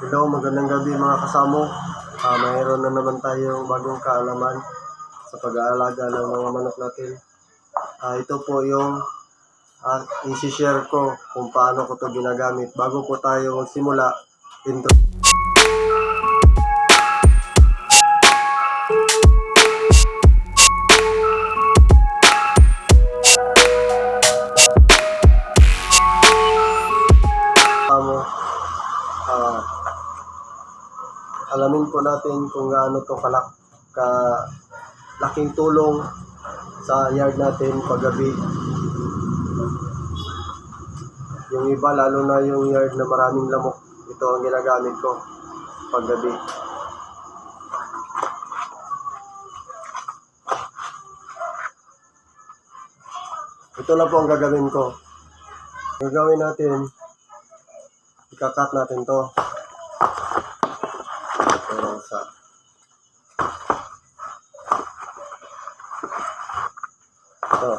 Hello, magandang gabi mga kasamo. Ah, mayroon na naman tayong bagong kaalaman sa pag-aalaga ng mga manok natin. Ah, ito po yung ah, isi-share ko kung paano ko to ginagamit. Bago po tayo magsimula, intro. Ah, alamin po natin kung gaano to kalak ka laking tulong sa yard natin paggabi. Yung iba, lalo na yung yard na maraming lamok, ito ang ginagamit ko paggabi. Ito lang po ang gagawin ko. Gagawin natin, ikakat natin to. Ito.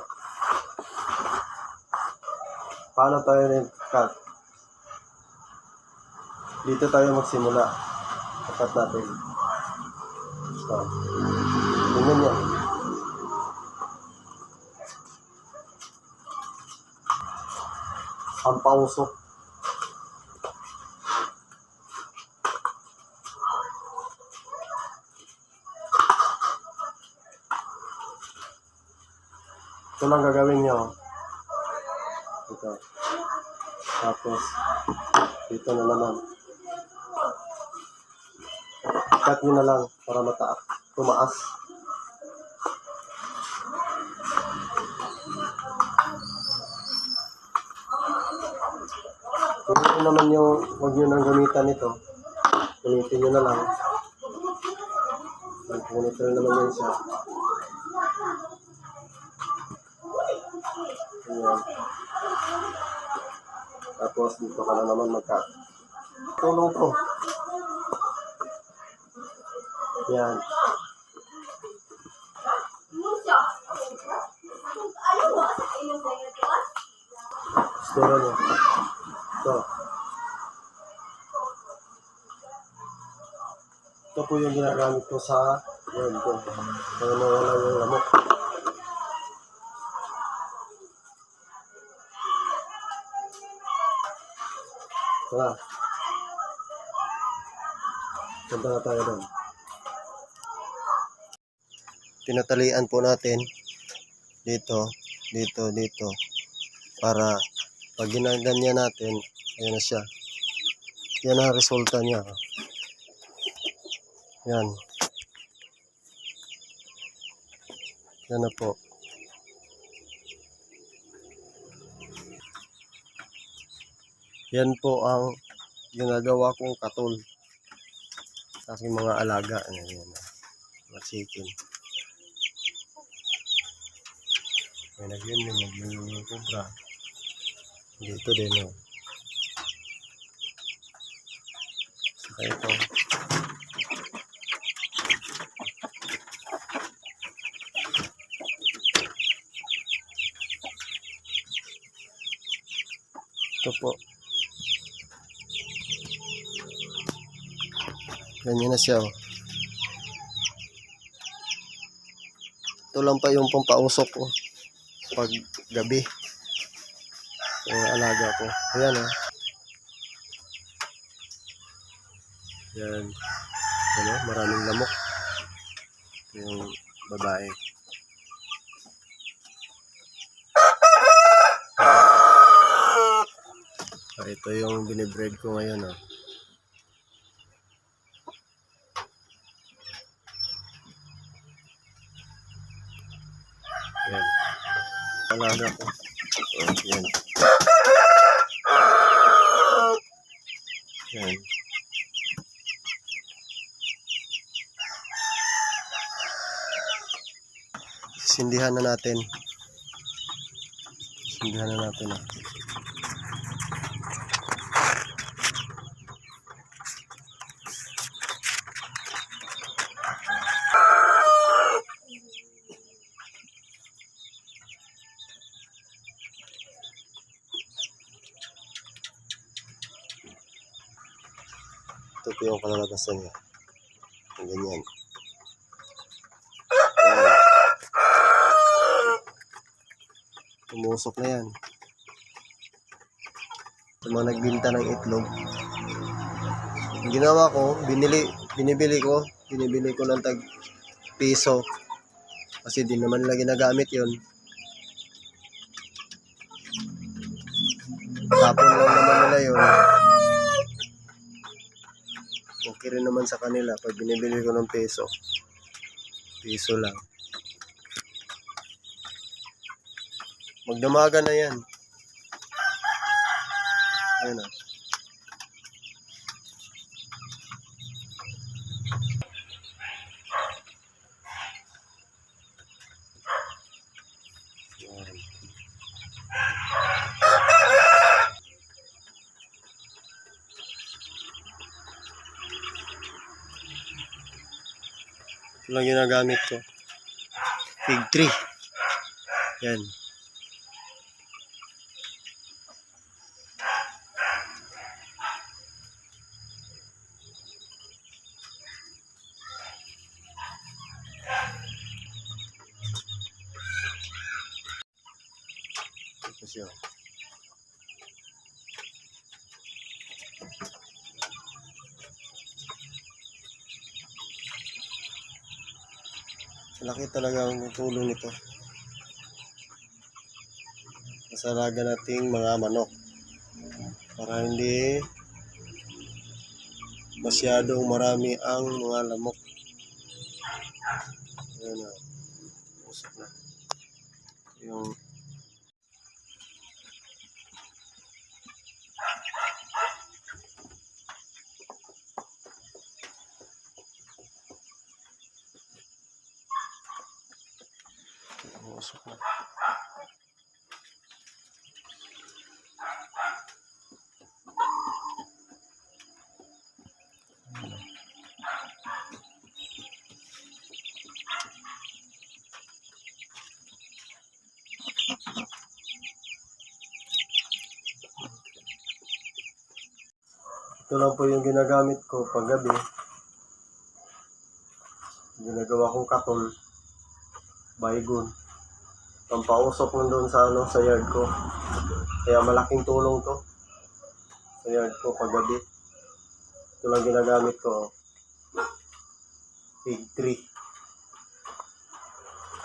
Paano tayo nag-cut? Dito tayo magsimula. Kakat natin. Ito. Tingnan niya. Ang pausok. Ito lang gagawin nyo. Ito. Tapos, dito na naman. Cut nyo na lang para mataas. Tumaas. Kung naman yung, huwag nyo nang gamitan ito. Gamitin nyo na lang. Ganito na naman yun siya. Ayan. Tapos dito ka na naman magka. Tulong to. Yan. Stero niya. Ito. Ito po yung ginagamit ko sa yun ko. Kaya nawala yung lamok. Tara. Punta na tayo doon. Tinatalian po natin dito, dito, dito para pag ginaganyan natin, ayan na siya. Yan ang resulta niya. Yan. Yan na po. Yan po ang ginagawa kong katol sa aking mga alaga. Ayan, yan. Mga chicken. May nagyan yun, nagyan yung cobra. Dito din, oh. Saka ito. Ito po. Ganyan na siya, oh. Ito lang pa yung pampausok ko. Pag gabi. Yung alaga ko. Ayan, oh. Yan. Ano, maraming lamok. Yung babae. Ah, ito yung binibread ko ngayon, oh. Yan. Alaga ko. Oh, yan. Yan. Sindihan na natin. Sindihan na natin. Ah. Ito yung kalalabasan niya. Ang ganyan. Yan. Tumusok na yan. Yung mga nagbinta ng itlog. Ang ginawa ko, binili, binibili ko, binibili ko ng tag piso. Kasi di naman nila ginagamit yon. Tapon lang naman nila yun. Okay rin naman sa kanila pag binibili ko ng peso. Piso lang. Magdamaga na yan. Ayan ah. Lang ginagamit ko. Fig tree. Yan. Malaki talaga ang tulong nito. Sa alaga nating mga manok. Para hindi masyadong marami ang mga lamok. Ayan na. Usap na. Yung Ito lang po yung ginagamit ko pag gabi. Ginagawa kong katol. Baygon. Pampausok nun doon sa ano sa yard ko. Kaya malaking tulong to. Sa yard ko pag gabi. Ito lang ginagamit ko. Big tree.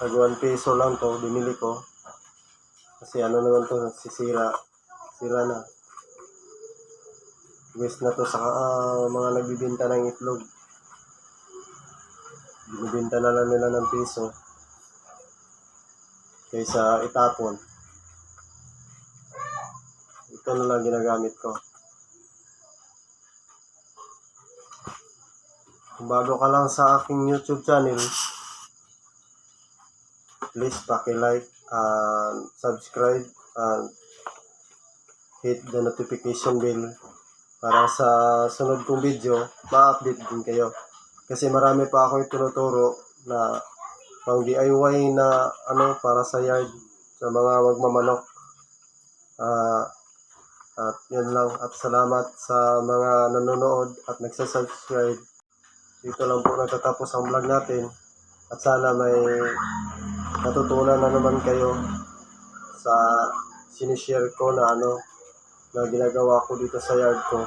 Tag 1 peso lang to, binili ko. Kasi ano naman to, sisira. Sira na. Waste na to sa ah, mga nagbibinta ng itlog. Binibinta na lang nila ng piso. Kaysa itapon. Ito na lang ginagamit ko. Kung bago ka lang sa aking YouTube channel, please paki-like and subscribe and hit the notification bell para sa sunod kong video, ma-update din kayo. Kasi marami pa ako itinuturo na pang DIY na ano para sa yard sa mga magmamanok. Ah, at yun lang at salamat sa mga nanonood at nagsasubscribe. Dito lang po natatapos ang vlog natin at sana may natutunan na naman kayo sa sinishare ko na ano na ginagawa ko dito sa yard ko.